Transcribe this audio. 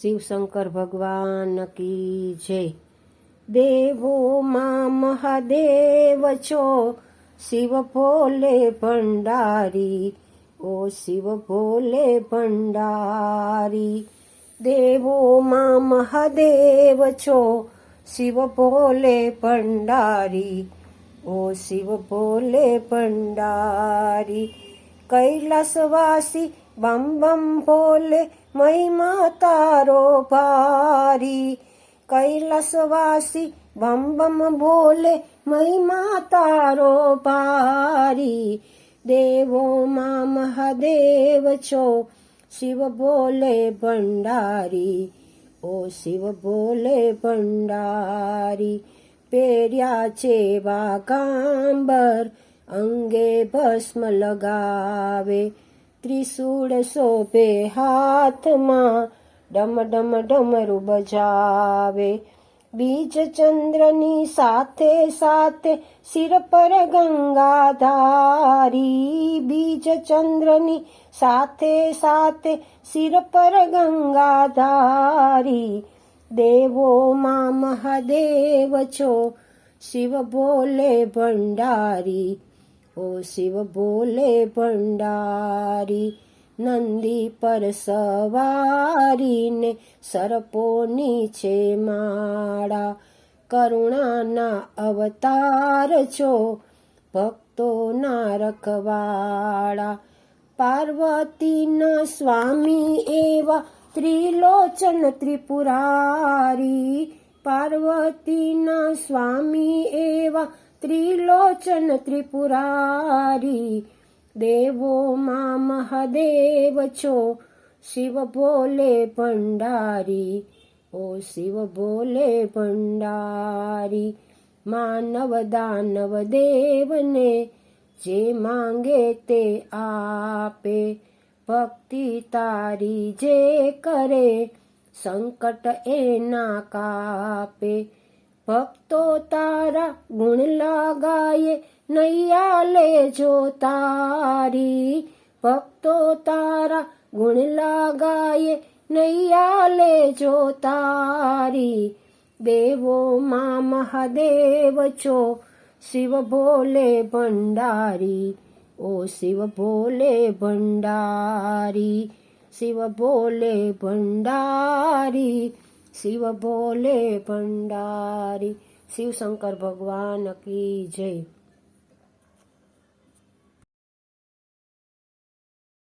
શિવશંકર ભગવાન કી જય. દેવો માં મહાદેવ છો, શિવ ભોલે ભંડારી, ઓ શિવ ભોલે ભંડારી. દેવો માં મહાદેવ છો, શિવ ભોલે ભંડારી, ઓ શિવ ભોલે ભંડારી. કૈલાસવાસી બમ બમ ભોલે મહિમા તારો ભારી. કૈલાસવાસી બમ બમ ભોલે મહિમા તારો ભારી. દેવોમાં મહાદેવ છો, શિવ ભોલે ભંડારી. ઓ શિવ ભોલે ભંડારી. પહેર્યા છે વાગાંબર અંગે ભસ્મ લગાવે. ત્રિશૂળ શોભે હાથમાં ડમ ડમ ડમરું બજાવે. બીજ ચંદ્રની સાથે સાથે સિર પર ગંગાધારી. બીજ ચંદ્રની સાથે સાથે સિર પર ગંગાધારી. દેવોમાં મહાદેવ છો, શિવ ભોલે ભંડારી. ઓ શિવ ભોલે ભંડારી નંદી પર સવારીને સર્પોની છે માળા કરુણાના અવતાર છો ભક્તોના રખવાળા પાર્વતીના સ્વામી એવા ત્રિલોચન ત્રિપુરારી પાર્વતીના સ્વામી એવા ત્રિલોચન ત્રિપુરારી દેવોમાં મહાદેવ છો શિવ ભોલે ભંડારી ઓ શિવ ભોલે ભંડારી માનવ દાનવ દેવને જે માંગે તે આપે ભક્તિ તારી જે કરે સંકટ એના કાપે ભક્તો તારા ગુણ લગાયે નૈયા લેજો તારી. ભક્તો તારા ગુણ લગાયે નૈયા લેજો તારી. દેવોમાં મહાદેવ છો, શિવ ભોલે ભંડારી. ઓ શિવ ભોલે ભંડારી, શિવ ભોલે ભંડારી. શિવ ભોલે ભંડારી શિવ શંકર ભગવાન કી જય.